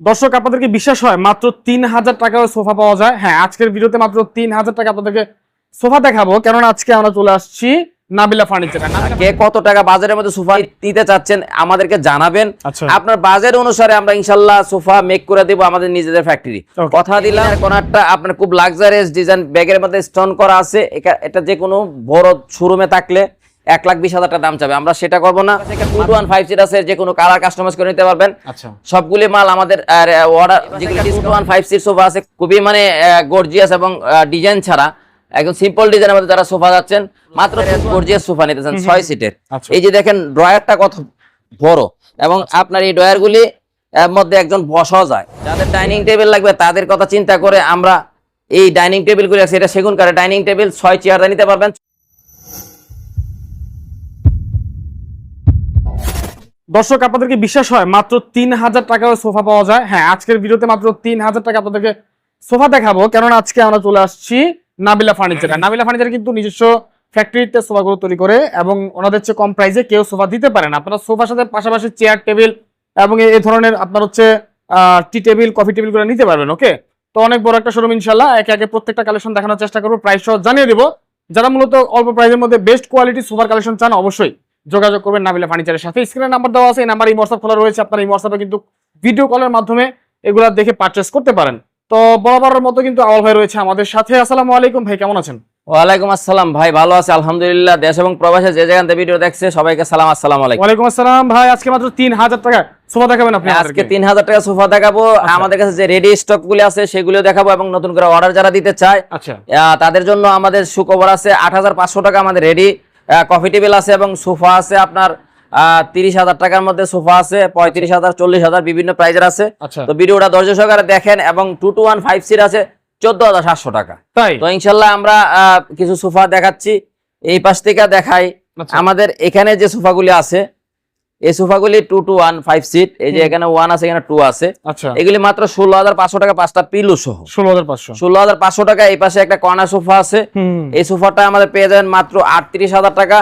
দর্শক আপনাদেরকে বিশ্বাস হয় মাত্র তিন হাজার টাকায় সোফা পাওয়া যায়। হ্যাঁ আজকের ভিডিওতে মাত্র তিন হাজার টাকা আপনাদেরকে সোফা দেখাবো। কেননা আজকে আমরা চলে আসছি নাবিলা ফার্নিচারে। কে কত টাকা বাজারের মধ্যে সোফা নিতে চাচ্ছেন আমাদেরকে জানাবেন। আচ্ছা। আপনার বাজেট অনুসারে আমরা ইনশাল্লাহ সোফা মেক করে দেব আমাদের নিজেদের ফ্যাক্টরি. কথা দিলাম কোনারটা আপনার খুব লাক্সারিয়াস ডিজাইন ব্যাগের মধ্যে স্টোন করা আছে। এটা যে কোনো বড় শোরুমে থাকলে এক লাখ বিশ হাজার টাকা দাম চাবে। আমরা সেটা করব না। Two two one five seat আছে যে কোনো কালার কাস্টমাইজ করে নিতে পারবেন। আচ্ছা। সবগুলি মাল আমাদের অর্ডার যেগুলো ওয়ান ফাইভ সিট সোফা আছে খুবই মানে গর্জিয়াস এবং ডিজাইন ছাড়া একদম সিম্পল ডিজাইনের মধ্যে যারা সোফা যাচ্ছেন মাত্র গর্জিয়াস সোফা নিতেছেন ছয় সিটের আচ্ছা। এই যে দেখেন ড্রয়ারটা কত বড় এবং আপনার এই ড্রয়ারগুলি এর মধ্যে একজন বসাও যায়। যাদের ডাইনিং টেবিল লাগবে তাদের কথা চিন্তা করে আমরা এই ডাইনিং টেবিলগুলি আছে এটা সেগুন কাঠের ডাইনিং টেবিল ছয় চেয়ার নিতে পারবেন। দর্শক, আপনাদেরকে বিশ্বাস হয়, মাত্র তিন হাজার টাকায় সোফা পাওয়া যায়। হ্যাঁ আজকের ভিডিওতে মাত্র তিন হাজার টাকা আপনাদেরকে সোফা দেখাবো। কেননা আজকে আমরা চলে আসছি নাবিলা ফার্নিচার। নাবিলা ফার্নিচার কিন্তু নিজস্ব ফ্যাক্টরিতে সোফাগুলো তৈরি করে এবং ওনাদের চেয়ে কম প্রাইসে কেউ সোফা দিতে পারে না। আপনারা সোফার সাথে পাশাপাশি চেয়ার টেবিল এবং এই ধরনের আপনার হচ্ছে টি টেবিল কফি টেবিলগুলো নিতে পারবেন ওকে তো অনেক বড় একটা শোরুম ইনশাল্লাহ একে একে প্রত্যেকটা কালেকশন দেখানোর চেষ্টা করব। প্রাইস সহ জানিয়ে দিব। যারা মূলত অল্প প্রাইসের মধ্যে বেস্ট কোয়ালিটি সোফার কালেকশন চান, অবশ্যই যোগাযোগ করবেন নাবিলা ফার্নিচারের সাথে। স্ক্রিনের নাম্বার দেওয়া আছে এই নাম্বার এই হোয়াটসঅ্যাপ খোলা রয়েছে আপনার এই হোয়াটসঅ্যাপে কিন্তু ভিডিও কলের মাধ্যমে এগুলা দেখে পারচেস করতে পারেন। তো বরাবরের মতো কিন্তু আওয়াল ভাই রয়েছে আমাদের সাথে। আসসালামু আলাইকুম ভাই কেমন আছেন? ওয়ালাইকুম আসসালাম ভাই ভালো আছে আলহামদুলিল্লাহ। দেশ এবং প্রবাসে যে যেখান থেকে ভিডিও দেখছে সবাইকে সালাম আসসালাম আলাইকুম। ওয়ালাইকুম আসসালাম ভাই আজকে মাত্র তিন হাজার টাকা সোফা দেখাবেন আপনি আজকে আমাদেরকে। তিন হাজার টাকা সোফা দেখাবো। আমাদের কাছে যে রেডি স্টক গুলি আছে সেগুলো দেখাবো এবং নতুন করে অর্ডার যারা দিতে চায় আচ্ছা। তাদের জন্য আমাদের সুখবর আছে আট হাজার পাঁচশো টাকা আমাদের রেডি কফি টেবিল আছে এবং সোফা আছে আপনার তিরিশ হাজার টাকার মধ্যে সোফা আছে পঁয়ত্রিশ হাজার চল্লিশ হাজার বিভিন্ন প্রাইজের আছে। আচ্ছা। তো ভিডিওটা ধৈর্য সহকারে দেখেন এবং টু টু ওয়ান ফাইভ সির আছে চোদ্দ হাজার সাতশো টাকা। তো ইনশাল্লাহ আমরা আহ, কিছু সোফা দেখাচ্ছি। এই পাশ থেকে দেখাই আচ্ছা। আমাদের এখানে যে সোফাগুলি আছে এই সোফাগুলি two two one five seat এই যে এখানে ওয়ান আছে এখানে টু আছে। আচ্ছা। এগুলি মাত্র ষোলো হাজার পাঁচশো টাকা পাঁচটা পিলু সহ। ষোলো হাজার পাঁচশো। ষোলো হাজার পাঁচশো টাকা এই পাশে একটা কর্নার সোফা আছে। এই সোফাটা আমাদের পেয়ে যাবেন মাত্র আটত্রিশ হাজার টাকা।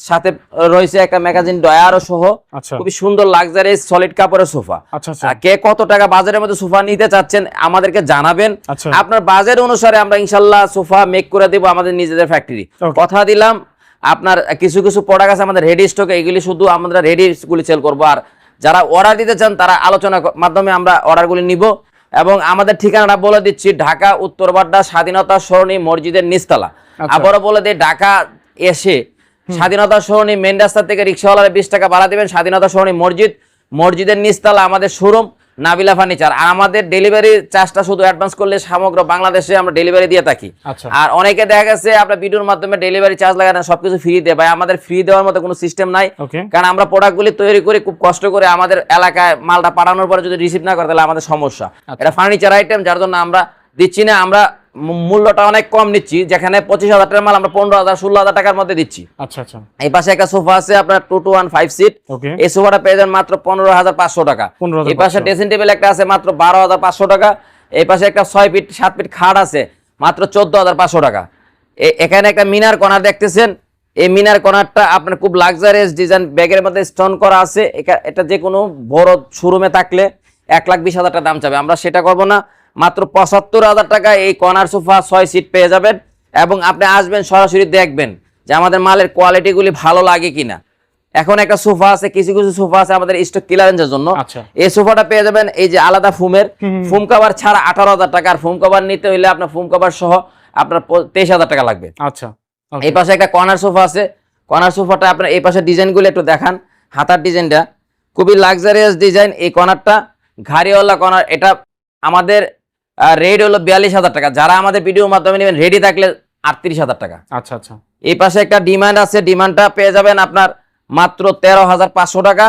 সাথে রয়েছে একটা ম্যাগাজিন ডয়ারও সহ। আচ্ছা। খুবই সুন্দর লাক্সারি সলিড কাপড়ের সোফা। আচ্ছা কে কত টাকা বাজারের মধ্যে সোফা নিতে চাচ্ছেন আমাদেরকে জানাবেন। আপনার বাজেট অনুসারে আমরা ইনশাল্লাহ সোফা মেক করে দেব আমাদের নিজেদের ফ্যাক্টরি কথা দিলাম আপনার কিছু কিছু প্রোডাক্ট আছে আমাদের রেডি স্টকে এগুলি শুধু আমরা রেডি গুলি সেল করব। আর যারা অর্ডার দিতে চান তারা আলোচনার মাধ্যমে আমরা অর্ডারগুলি নিব। এবং আমাদের ঠিকানাটা বলে দিচ্ছি ঢাকা উত্তরবাড্ডা স্বাধীনতা সরণি মসজিদের নিচতলা। আচ্ছা। আবারও বলে দিই ঢাকা এসে স্বাধীনতা সরণি মেন রাস্তা থেকে রিক্সাওয়ালারা বিশ টাকা ভাড়া দেবেন। স্বাধীনতা সরণি মসজিদ মসজিদের নিচতলা আমাদের শোরুম নাবিলা ফার্নিচার আর আমাদের ডেলিভারি চার্জটা শুধু অ্যাডভান্স করলে সমগ্র বাংলাদেশে আমরা ডেলিভারি দিয়ে থাকি। আচ্ছা। আর অনেকে দেখা গেছে আপনার ভিডিওর মাধ্যমে ডেলিভারি চার্জ লাগানো সবকিছু ফ্রি দেয়। ভাই আমাদের ফ্রি দেওয়ার মতো কোনো সিস্টেম নাই। কারণ আমরা প্রোডাক্টগুলি তৈরি করে খুব কষ্ট করে আমাদের এলাকায় মালটা পাঠানোর পরে যদি রিসিভ না করে তাহলে আমাদের সমস্যা। এটা ফার্নিচার আইটেম যার জন্য আমরা দিচ্ছি না। আমরা মূল্যটা অনেক কম নিচ্ছি যেখানে পঁচিশ হাজার টাকার মাল আমরা পনেরো হাজার ষোলো হাজার টাকার মধ্যে দিচ্ছি। আচ্ছা আচ্ছা। এই পাশে একটা সোফা আছে আপনার two two one five seat এই সোফাটা পেয়ে যাবেন মাত্র পনেরো হাজার পাঁচশো টাকা। এই পাশে ড্রেসিং টেবিল একটা আছে মাত্র বারো হাজার পাঁচশো টাকা। এই পাশে একটা ছয় ফিট সাত ফিট খাট আছে মাত্র চোদ্দ হাজার পাঁচশো টাকা। এখানে একটা মিনার কর্নার দেখতেছেন। এই মিনার কর্নারটা আপনার খুব লাক্সারিয়াস ডিজাইন ব্যাগের মধ্যে স্টোন করা আছে। এটা যে কোনো বড় শোরুমে থাকলে এক লাখ বিশ হাজার টাকা দাম চাবে। আমরা সেটা করব না। মাত্র পঁচাত্তর হাজার টাকা এই কর্নার সোফা ছয় সিট পেয়ে যাবেন এবং আপনি আসবেন সরাসরি দেখবেন যে আমাদের মালের কোয়ালিটিগুলি ভালো লাগে কিনা। এখন একটা সোফা আছে কিছু কিছু সোফা আছে আমাদের স্টক ক্লিয়ারেন্সের জন্য। আচ্ছা। এই সোফাটা পেয়ে যাবেন এই যে আলাদা ফুমের ফুম কভার ছাড়া আঠারো হাজার টাকা আর ফুম কভার নিতে হইলে আপনার ফুম কভার সহ আপনার তেইশ হাজার টাকা লাগবে। আচ্ছা। এই পাশে একটা কর্নার সোফা আছে। কর্নার সোফাটা আপনার এই পাশে ডিজাইনগুলো একটু দেখান। হাতার ডিজাইনটা খুবই লাক্সারিয়াস ডিজাইন এই কর্নারটা। ঘাড়িওয়ালা কর্নার। এটা আমাদের রেড হলো বিয়াল্লিশ হাজার টাকা। যারা আমাদের ভিডিওর মাধ্যমে নেবেন রেডি থাকলে আটত্রিশ হাজার টাকা। আচ্ছা আচ্ছা। এই পাশে একটা ডিমান্ড আছে ডিমান্ডটা পেয়ে যাবেন আপনার মাত্র তেরো হাজার পাঁচশো টাকা।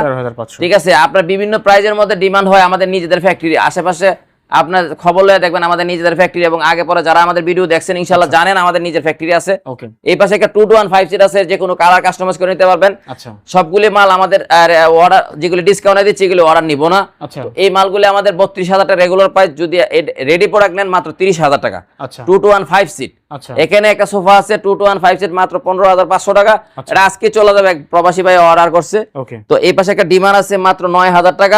ঠিক আছে? আপনার বিভিন্ন প্রাইজের মধ্যে ডিমান্ড হয় আমাদের নিজেদের ফ্যাক্টরি আশেপাশে আপনার খবর লয়ে দেখবেন আমাদের নিজেদের ফ্যাক্টরি এবং আগে পরে যারা আমাদের ভিডিও দেখছেন ইনশাল্লাহ জানেন আমাদের নিজের ফ্যাক্টরি আছে। ওকে। এই পাশে একটা two two one five seat আছে যে কোনো কালার কাস্টমাইজ করে নিতে পারবেন। আচ্ছা। সবগুলি মাল আমাদের অর্ডার যেগুলি ডিসকাউন্টে দিচ্ছি এগুলো অর্ডার নিব না। আচ্ছা। এই মালগুলি আমাদের বত্রিশ হাজার টাকা রেগুলার প্রাইস যদি রেডি প্রোডাক্ট নেন মাত্র তিরিশ হাজার টাকা। আচ্ছা। Two two one five seat আচ্ছা এখানে একটা সোফা আছে two two one five seat মাত্র পনেরো হাজার পাঁচশো টাকা। আচ্ছা। এটা আজকে চলে যাবে প্রবাসী ভাই অর্ডার করছে। তো এই পাশে একটা ডিমান্ড আছে মাত্র নয় হাজার টাকা।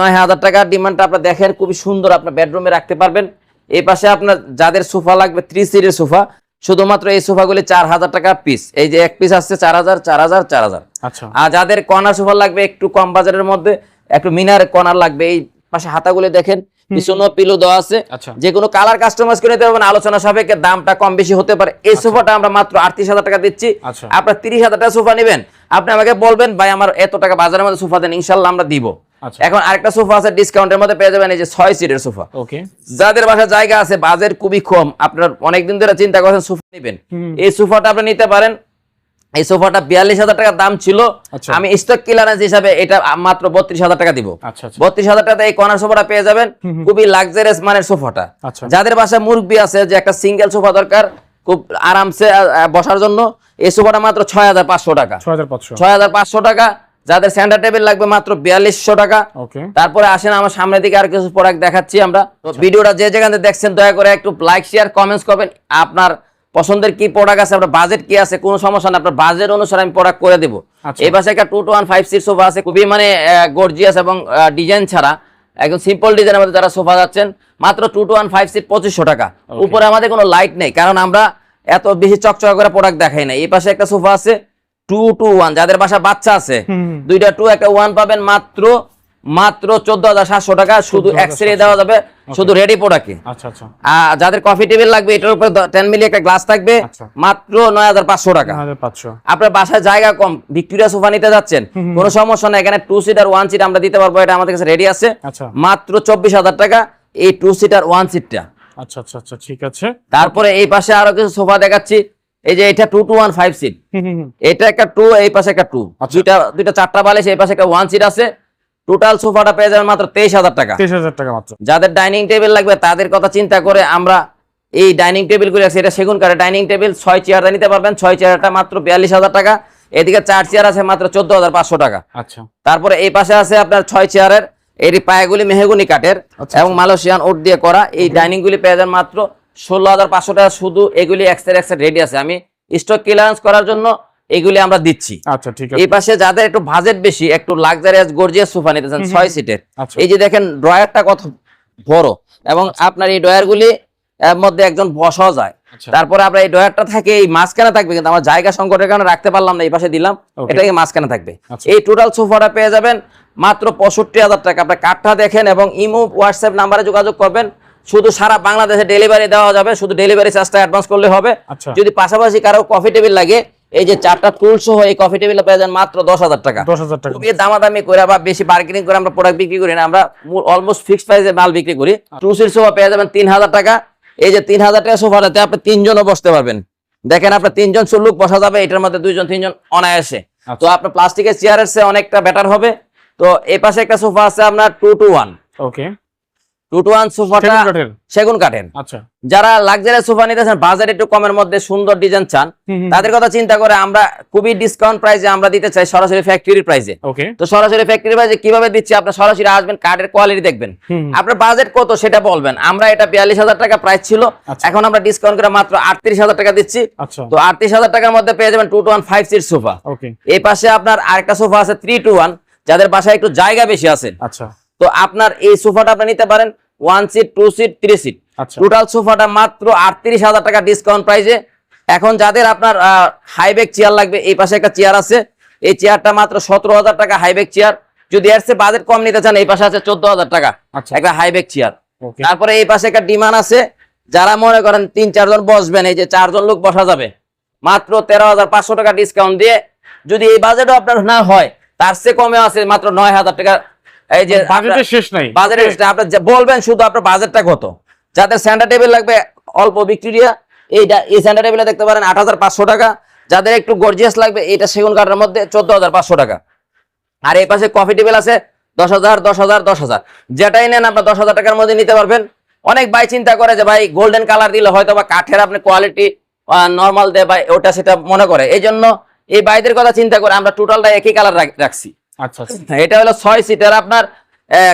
নয় হাজার টাকা। ডিমান্ডটা আপনার দেখেন খুবই সুন্দর আপনার বেডরুমে রাখতে পারবেন। এই পাশে আপনার যাদের সোফা লাগবে থ্রি সিটের সোফা শুধুমাত্র এই সোফাগুলি চার হাজার টাকা পিস এই যে এক পিস আসছে চার হাজার চার হাজার চার হাজার। আচ্ছা। আর যাদের কর্নার সোফা লাগবে একটু কম বাজারের মধ্যে একটু মিনার কর্নার লাগবে এই পাশে হাতাগুলি দেখেন পিছনেও পিলো দেওয়া আছে। আচ্ছা। যে কোনো কালার কাস্টমাইজ করে নিতে পারবেন আলোচনা সাপেক্ষে দামটা কম বেশি হতে পারে। এই সোফাটা আমরা মাত্র আটত্রিশ হাজার টাকা দিচ্ছি। আচ্ছা। আপনার তিরিশ হাজার টাকা সোফা নেবেন। আপনি আমাকে বলবেন ভাই আমার এত টাকা বাজারের মধ্যে সোফা দেন ইনশাল্লাহ আমরা দিব। আচ্ছা। এখন আরেকটা সোফা আছে ডিসকাউন্টের মধ্যে পেয়ে যাবেন এই যে ছয় সিটের সোফা। যাদের বাসায় জায়গা আছে বাজেট খুবই কম আপনার অনেকদিন ধরে চিন্তা করছেন সোফা নেবেন। এই সোফাটা আপনি নিতে পারেন এই সোফাটা বিয়াল্লিশ হাজার টাকা দাম ছিল। আচ্ছা। আমি স্টক ক্লিয়ারেন্স হিসাবে এটা মাত্র বত্রিশ হাজার টাকা দিব। আচ্ছা আচ্ছা। বত্রিশ হাজার টাকা এই কর্নার সোফাটা পেয়ে যাবেন। খুবই লাক্সারিয়াস মানের সোফাটা। যাদের বাসায় মুরব্বী আছে যে একটা সিঙ্গেল সোফা দরকার খুব আরামসে বসার জন্য এই সোফাটা মাত্র ছয় হাজার পাঁচশো টাকা। ছয় হাজার পাঁচশো। টাকা। যাদের সেন্টার টেবিল লাগবে মাত্র বিয়াল্লিশশো টাকা। তারপরে আসেন আমার সামনের দিকে আর কিছু প্রোডাক্ট দেখাচ্ছি আমরা। ভিডিওটা যে যেখান দেখছেন দয়া করে একটু লাইক শেয়ার কমেন্টস করবেন। আপনার পছন্দের কি প্রোডাক্ট আছে আপনার বাজেট কি আছে কোনো সমস্যা না আপনার বাজেট অনুসারে আমি প্রোডাক্ট করে দেবো। আচ্ছা। এই পাশে একটা two two one five seat sofa আছে খুবই মানে গর্জিয়াস এবং ডিজাইন ছাড়া। একদম সিম্পল ডিজাইনের মধ্যে যারা সোফা যাচ্ছেন মাত্র two two one five seat পঁচিশশো টাকা। উপরে আমাদের কোনো লাইট নেই কারণ আমরা এত বেশি চকচকা করে প্রোডাক্ট দেখাই না এই পাশে একটা সোফা আছে টু টু ওয়ান যাদের বাসা বাচ্চা আছে দুইটা টু একটা ওয়ান পাবেন মাত্র মাত্র চোদ্দ হাজার সাতশো টাকা শুধু 14,700 এক্সরে দেওয়া যাবে শুধু রেডি প্রোডাক্টে আচ্ছা আচ্ছা। আর যাদের কফি টেবিল লাগবে এটার উপরে টেন মিলি একটা গ্লাস থাকবে আচ্ছা। মাত্র নয় হাজার পাঁচশো টাকা। আপনার বাসায় জায়গা কম ভিক্টোরিয়া সোফা নিতে যাচ্ছেন কোনো সমস্যা না এখানে টু সিটার ওয়ান সিট আমরা দিতে পারব এটা আমাদের কাছে রেডি আছে। আচ্ছা। মাত্র চব্বিশ হাজার টাকা এই টু সিটার ওয়ান সিটটা আচ্ছা আচ্ছা আচ্ছা ঠিক আছে। তারপরে এই পাশে আরও কিছু সোফা দেখাচ্ছি এই যে এটা two two one five seat. এটা একটা টু এই পাশে একটা টু আচ্ছা। দুইটা দুইটা চারটা বালিশ এই পাশে একটা ওয়ান সিট আছে। টোটাল সোফাটা পেয়ে যাবেন মাত্র তেইশ হাজার টাকা। তেইশ হাজার টাকা মাত্র। যাদের ডাইনিং টেবিল লাগবে তাদের কথা চিন্তা করে আমরা এই ডাইনিং টেবিলগুলো আছে এটা সেগুন কাঠের ডাইনিং টেবিল ছয় চেয়ারটা নিতে পারবেন ছয় চেয়ারটা মাত্র বিয়াল্লিশ হাজার টাকা এদিকে চার চেয়ার আছে মাত্র চোদ্দ হাজার পাঁচশো টাকা। আচ্ছা। তারপরে এই পাশে আছে আপনার ছয় চেয়ারের এটি পায়েগুলি মেহেগুনি কাঠের আচ্ছা, এবং মালয়েশিয়ান ওট দিয়ে করা এই ডাইনিং গুলি পেয়ে যান মাত্র ষোলো হাজার পাঁচশো টাকা শুধু এগুলি এক্সট্রা এক্সট্রা রেডি আছে। আমি স্টক ক্লিয়ারেন্স করার জন্য এগুলি আমরা দিচ্ছি। আচ্ছা ঠিক আছে। এই পাশে যাদের একটু বাজেট বেশি একটু লাক্সারিয়াস গর্জিয়াস সোফা নিতে চান ছয় সিটের আচ্ছা। এই যে দেখেন ড্রয়ারটা কত বড় এবং আপনার এই ড্রয়ার গুলি এর মধ্যে একজন বসাও যায়। আচ্ছা। তারপরে আপনার এই ড্রয়ারটা থাকে এই মাঝখানে থাকবে কিন্তু আমার জায়গা সংকটের কারণে রাখতে পারলাম না এই পাশে দিলাম। Okay. এটা এই মাঝখানে থাকবে। আচ্ছা। এই টোটাল সোফাটা পেয়ে যাবেন মাত্র পঁয়ষট্টি হাজার টাকা। আপনার কার্ডটা দেখেন এবং ইমো হোয়াটসঅ্যাপ নাম্বারে যোগাযোগ করবেন। শুধু সারা বাংলাদেশে ডেলিভারি দেওয়া যাবে শুধু ডেলিভারি চার্জটা অ্যাডভান্স করলে হবে। আচ্ছা। যদি পাশাপাশি কারও কফি টেবিল লাগে এই যে চারটা টুল সহ এই কফি টেবিল পেয়ে যান মাত্র দশ হাজার টাকা। দশ হাজার টাকা। খুবই দামাদামি করে বা বেশি বার্গেনিং করে আমরা প্রোডাক্ট বিক্রি করি না আমরা অলমোস্ট ফিক্সড প্রাইসে মাল বিক্রি করি। টু সিট সোফা পেয়ে যাবেন তিন হাজার টাকা। এই যে তিন হাজার টাকা সোফাটাতে আপনি তিনজনও বসতে পারবেন। দেখেন আপনার তিনজন চল্লুক বসা যাবে এটার মধ্যে দুইজন তিনজন অনায়াসে। আচ্ছা। তো আপনার প্লাস্টিকের চেয়ারের চেয়ে অনেকটা বেটার হবে। তো এই পাশে একটা সোফা আছে আপনার টু টু ওয়ান ওকে সোফাটা সেগুন কাঠের? আচ্ছা। যারা লাক্সারি সোফা নিতেছেন বাজার একটু কমের মধ্যে সুন্দর ডিজাইন চান হুম হুম। তাদের কথা চিন্তা করে আমরা খুবই ডিসকাউন্ট প্রাইসে আমরা দিতে চাই সরাসরি ফ্যাক্টরি প্রাইসে তো সরাসরি ফ্যাক্টরি প্রাইসে কীভাবে দিচ্ছি? আপনার সরাসরি আসবেন কার্ডের কোয়ালিটি দেখবেন। আপনার বাজেট কত সেটা বলবেন। আমরা এটা বিয়াল্লিশ হাজার টাকা প্রাইস ছিল। আচ্ছা। এখন আমরা ডিসকাউন্ট করে মাত্র আটত্রিশ হাজার টাকা দিচ্ছি। আচ্ছা। তো আটত্রিশ হাজার টাকার মধ্যে পেয়ে যাবেন two two one five seat sofa এই পাশে আপনার আরেকটা সোফা আছে থ্রি টু ওয়ান যাদের বাসায় একটু জায়গা বেশি আছে। আচ্ছা। তো আপনার এই সোফাটা আপনি নিতে পারেন one seat two seat three seat total সোফাটা মাত্র আটত্রিশ হাজার টাকা ডিসকাউন্ট প্রাইসে এখন যাদের আপনার হাইব্যাক চেয়ার লাগবে এই পাশে একটা চেয়ার আছে। এই চেয়ারটা মাত্র সতেরো হাজার টাকা হাইব্যাক চেয়ার যদি এর চেয়ে বাজেট কম নিতে চান এই পাশে আছে চোদ্দ হাজার টাকা আচ্ছা। একটা হাইব্যাক চেয়ার তারপরে এই পাশে একটা ডিমান্ড আছে। যারা মনে করেন তিন চারজন বসবেন এই যে চারজন লোক বসা যাবে। মাত্র তেরো হাজার পাঁচশো টাকা ডিসকাউন্ট দিয়ে। যদি এই বাজেটও আপনার না হয় তার চেয়ে কমে আছে মাত্র নয় হাজার টাকা এই যে বাজেটের শেষ নাই। বাজারের আপনার যে বলবেন শুধু আপনার বাজেটটা কত? যাদের সেন্টার টেবিল লাগবে অল্প ভিক্টোরিয়া এইটা এই সেন্টার টেবিলে দেখতে পারেন আট হাজার পাঁচশো টাকা। যাদের একটু গর্জিয়াস লাগবে এইটা সেগুন কাঠের মধ্যে চোদ্দ হাজার পাঁচশো টাকা। আর এই পাশে কফি টেবিল আছে দশ হাজার দশ হাজার দশ হাজার। যেটাই নেন আপনার দশ হাজার টাকার মধ্যে নিতে পারবেন। অনেক ভাই চিন্তা করে যে ভাই গোল্ডেন কালার দিলে হয়তো বা কাঠের আপনি কোয়ালিটি নর্মাল দেয় বা ওটা সেটা মনে করে। এই জন্য এই বাইদের কথা চিন্তা করে আমরা টোটালটা একই কালার রাখছি। আচ্ছা আচ্ছা। এটা হলো ছয় সিটার আপনার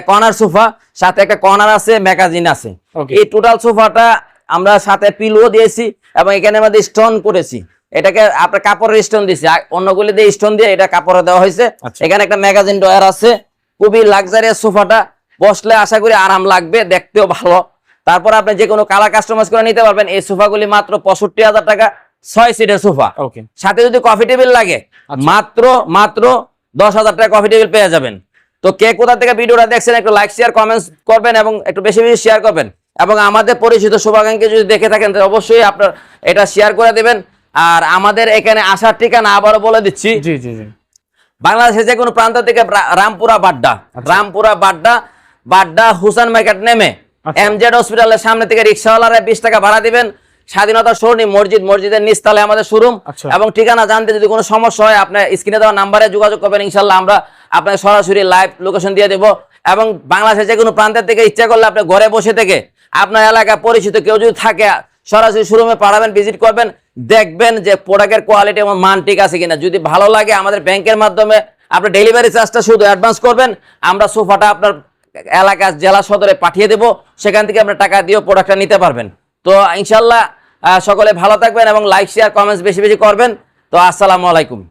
কর্নার সোফা সাথে একটা কর্নার আছে ম্যাগাজিন আছে। এই টোটাল সোফাটা আমরা সাথে পিলো দিয়েছি এবং এখানে আমাদের স্টোন করেছি। এটাকে আপনার কাপড়ের স্টোন দিয়েছি। অন্যগুলি দিয়ে স্টোন দিয়ে এটা কাপড়ে দেওয়া হয়েছে। আচ্ছা। এখানে একটা ম্যাগাজিন ডয়ার আছে। খুবই লাক্সারিয়াস সোফাটা বসলে আশা করি আরাম লাগবে দেখতেও ভালো। তারপর আপনি যে কোনো কালার কাস্টমাইজ করে নিতে পারবেন। এই সোফাগুলি মাত্র পঁয়ষট্টি হাজার টাকা ছয় সিটের সোফা ওকে সাথে যদি কফি টেবিল লাগে আচ্ছা। মাত্র মাত্র দশ হাজার টাকা কফি টেবিল পেয়ে যাবেন। তো কে কোথা থেকে ভিডিওটা দেখছেন একটু লাইক শেয়ার কমেন্টস করবেন এবং একটু বেশি বেশি শেয়ার করবেন। এবং আমাদের পরিচিত শুভাকাঙ্ক্ষী যদি দেখে থাকেন তো অবশ্যই আপনার এটা শেয়ার করে দেবেন। আর আমাদের এখানে আসার ঠিকানা আবারও বলে দিচ্ছি। জি জি জি। বাংলাদেশের যে কোনো প্রান্ত থেকে রামপুরা বাড্ডা রামপুরা বাড্ডা বাড্ডা হুসান মার্কেট নেমে আচ্ছা। এমজেড হসপিটালের সামনে থেকে রিক্সাওয়ালারা বিশ টাকা ভাড়া দিবেন। স্বাধীনতা সরণি মসজিদ মসজিদের নিচতলে আমাদের শোরুম আচ্ছা। এবং ঠিকানা জানতে যদি কোনো সমস্যা হয় আপনার স্ক্রিনে দেওয়া নাম্বারে যোগাযোগ করবেন ইনশাল্লাহ আমরা আপনার সরাসরি লাইভ লোকেশন দিয়ে দেবো। এবং বাংলাদেশের যে কোনো প্রান্তের থেকে ইচ্ছা করলে আপনি ঘরে বসে থেকে আপনার এলাকা পরিচিত কেউ যদি থাকে সরাসরি শোরুমে পাঠাবেন ভিজিট করবেন। দেখবেন যে প্রোডাক্টের কোয়ালিটি এবং মান ঠিক আছে কিনা। যদি ভালো লাগে আমাদের ব্যাংকের মাধ্যমে আপনি ডেলিভারি চার্জটা শুধু অ্যাডভান্স করবেন। আমরা সোফাটা আপনার এলাকা জেলা সদরে পাঠিয়ে দেব। সেখান থেকে আপনি টাকা দিয়েও প্রোডাক্টটা নিতে পারবেন। তো ইনশাল্লাহ সকলে ভালো থাকবেন এবং লাইক শেয়ার কমেন্টস বেশি বেশি করবেন। তো আসসালামু আলাইকুম।